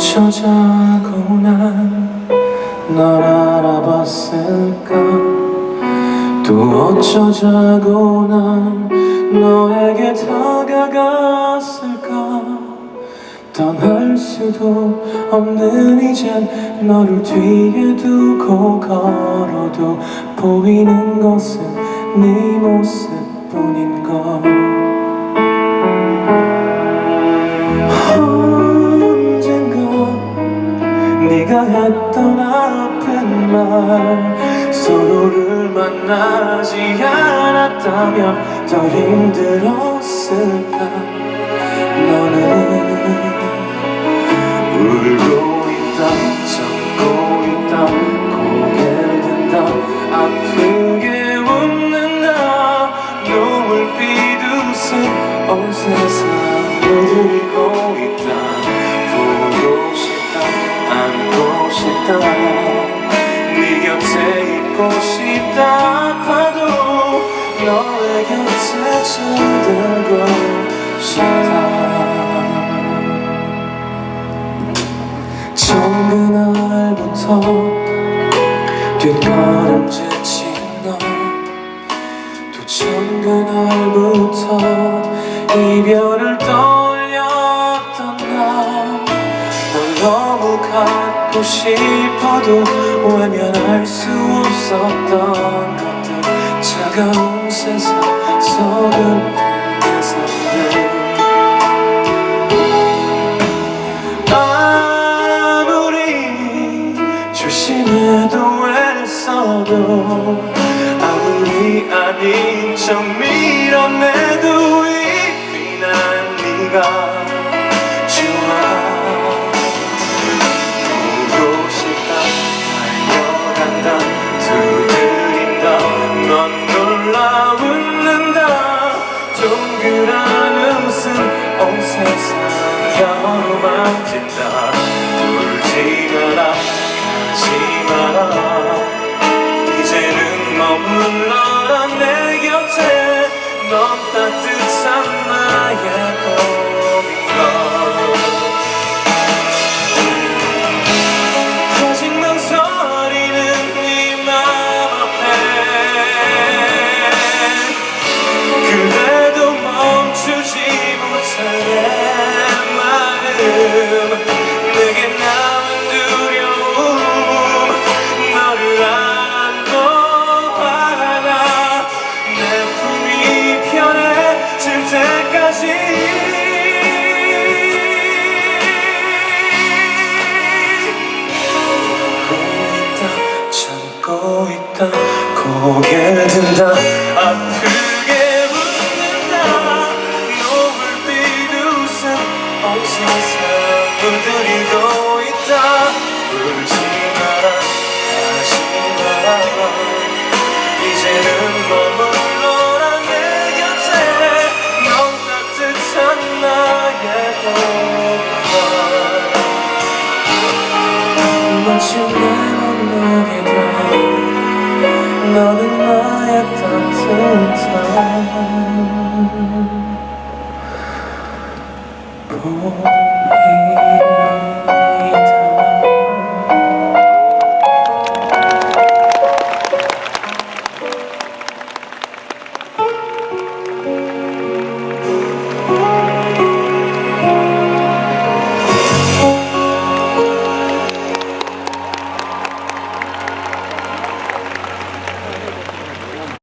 어쩌자고 난 널 알아봤을까? 또 어쩌자고 난 너에게 다가갔을까? 떠날 수도 없는 이젠 너를 뒤에 두고 걸어도 보이는 것은 네 모습뿐인 걸 네가 했던 아픈 말 서로를 만나지 않았다면 더 힘들었을까? 너는 울고 있다 참고 있다 고개를 든다. 아프게 웃는다. 눈물빛 웃음 온 세상 물들고 있다. 보고 싶다. 안고 싶다 네 곁에 있고 싶다 아파도 너의 곁에 잠들고 싶다 처음 그날부터 뒷걸음질 너또 처음 그날부터 이별 갖고 싶어도 외면할 수 없었던 것들. 차가운 세상 서글픈 내 삶들. 아무리 조심해도 애써도 아무리 아닌 척 밀어내도 이미 난 네가 동그란 웃음 온 세상 여로 만진다. 울지 마라 가지 마라. 이제는 머물러라 내 곁에. 넌 따뜻한 고개를 든다 不平